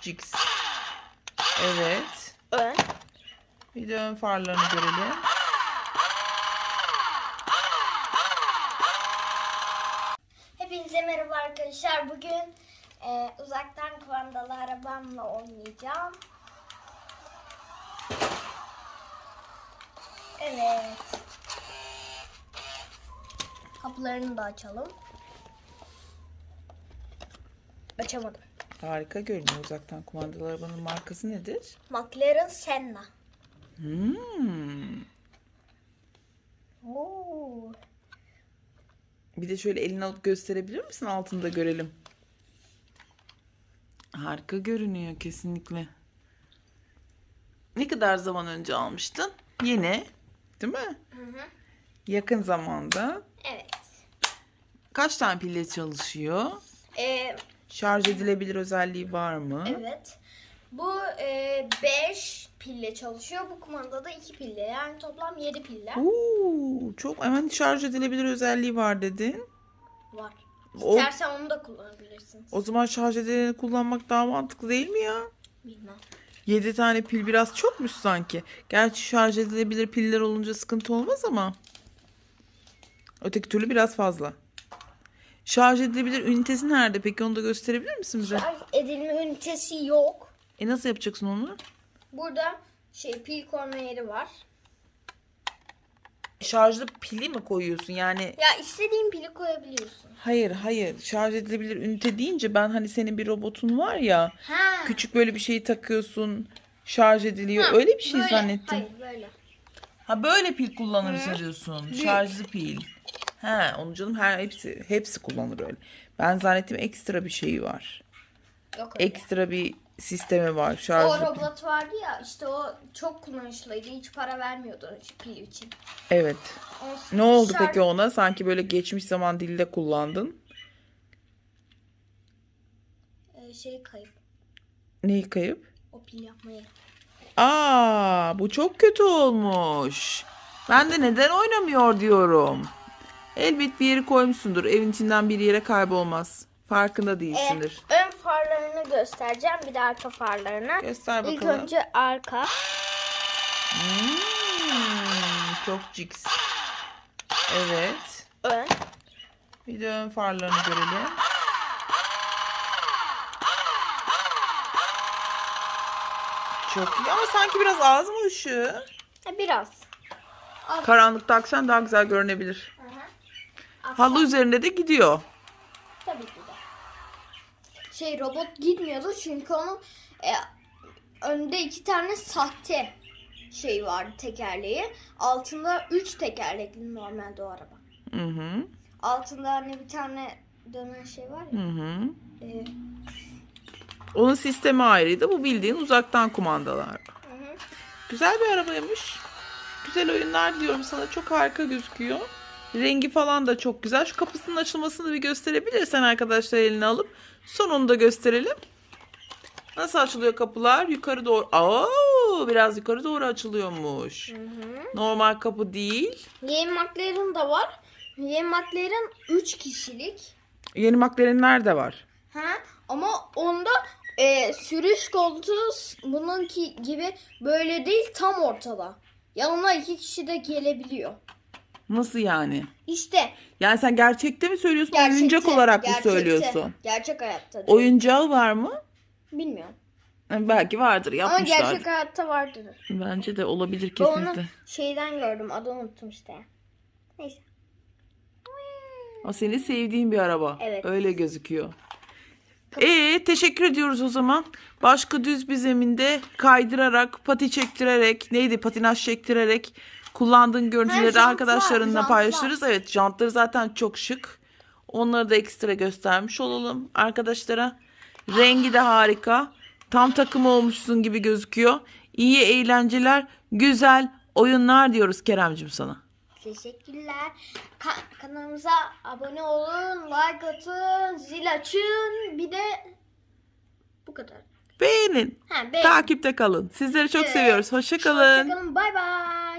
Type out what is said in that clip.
ciks. Evet. Ön. Bir de ön farlarını görelim. Hepinize merhaba arkadaşlar. Bugün e, uzaktan kumandalı arabamla oynayacağım. Evet. Kapılarını da açalım. Açamadım. Harika görünüyor uzaktan kumandalı arabanın markası nedir? McLaren Senna. Hmm. Oo. Bir de şöyle elini alıp gösterebilir misin? Altında görelim. Harika görünüyor kesinlikle. Ne kadar zaman önce almıştın? Yeni. Değil mi? Hı hı. Yakın zamanda. Evet. Kaç tane pille çalışıyor? E, Şarj edilebilir özelliği var mı? evet. Bu 5 pille çalışıyor. Bu kumandada 2 pille. Yani toplam 7 piller Oo, çok hemen şarj edilebilir özelliği var dedin. var. O, İstersen onu da kullanabilirsin. o zaman şarj edileni kullanmak daha mantıklı değil mi ya? Bilmem. 7 tane pil biraz çokmuş sanki. Gerçi şarj edilebilir piller olunca sıkıntı olmaz ama. Öteki türlü biraz fazla. Şarj edilebilir ünitesi nerede peki onu da gösterebilir misin bize? Şarj edilme ünitesi yok. E nasıl yapacaksın onu? Burada şey pil koyma yeri var. Şarjlı pili mi koyuyorsun yani? Ya istediğin pili koyabiliyorsun. Hayır hayır şarj edilebilir ünite deyince ben hani senin bir robotun var ya Ha. küçük böyle bir şeyi takıyorsun şarj ediliyor Ha, öyle bir şey böyle. zannettim. Hayır böyle. Ha böyle pil kullanırız diyorsun. Şarjlı pil. He onu canım her hepsi hepsi kullanır öyle. Ben zannettim ekstra bir şeyi var. Yok öyle. Ekstra bir sistemi var O şarjlı pil. robot vardı ya işte o çok kullanışlıydı. Hiç para vermiyordu pil için. Evet. O Ne oldu şarj- peki ona? Sanki böyle geçmiş zaman dilde kullandın. Ee, şey kayıp. Neyi kayıp? O pil yapmayı. Aa, bu çok kötü olmuş. Ben de neden oynamıyor diyorum. Elbet bir yeri koymuşsundur. Evin içinden bir yere kaybolmaz. Farkında Ee, değilsindir. ön farlarını göstereceğim. Bir de arka farlarını. Göster İlk bakalım. önce arka. Hmm, çok ciks. Evet. Ön. Bir de ön farlarını görelim. Çok iyi ama sanki biraz az mı ışığı? Ha, biraz. Karanlıkta akşam daha güzel görünebilir. Hı hı. Halı üzerinde de gidiyor. Tabii ki de. Şey robot gitmiyordu çünkü onun e, önde iki tane sahte şey vardı tekerleği. Altında üç tekerlekli normalde o araba. Hı hı. Altında hani bir tane dönen şey var Hı ya. hı. e, Onun sistemi ayrıydı. Bu bildiğin uzaktan kumandalar. hı hı. Güzel bir arabaymış. Güzel oyunlar diyorum sana. Çok harika gözüküyor. Rengi falan da çok güzel. Şu kapısının açılmasını bir gösterebilirsen arkadaşlar eline alıp. Sonunu da gösterelim. Nasıl açılıyor kapılar? Yukarı doğru. Aa, biraz yukarı doğru açılıyormuş. Hı hı. Normal kapı değil. Yeni McLaren da var. Yeni McLaren 3 kişilik. Yeni McLaren'ler de var. Ha? Ama onda e, sürüş koltuğu bununki gibi böyle değil tam ortada. Yanına iki kişi de gelebiliyor. Nasıl yani? İşte Yani sen gerçekte mi söylüyorsun? gerçekte- oyuncak olarak mı gerçekte, söylüyorsun? Gerçek hayatta. diyor. Oyuncağı var mı? Bilmiyorum. Yani Belki vardır Ama yapmışlar. gerçek hayatta vardır. Bence de olabilir Ben onu kesinlikle. şeyden gördüm. Adını unuttum işte. Neyse. O senin sevdiğin bir araba. Evet. Öyle gözüküyor. Ee, teşekkür ediyoruz o zaman. Başka düz bir zeminde kaydırarak, pati çektirerek, neydi patinaj çektirerek kullandığın görüntüleri jantlar, arkadaşlarınla jantlar. paylaşırız. Evet, jantları zaten çok şık. Onları da ekstra göstermiş olalım arkadaşlara. Rengi de harika. Tam takım olmuşsun gibi gözüküyor. İyi eğlenceler, güzel oyunlar diyoruz Keremcim sana. Teşekkürler. Ka- kanalımıza abone olun, like atın, zil açın. Bir de bu kadar. Beğenin. Ha, beğen. Takipte kalın. Sizleri çok Evet. seviyoruz. Hoşça kalın. Hoşçakalın. Bay bay.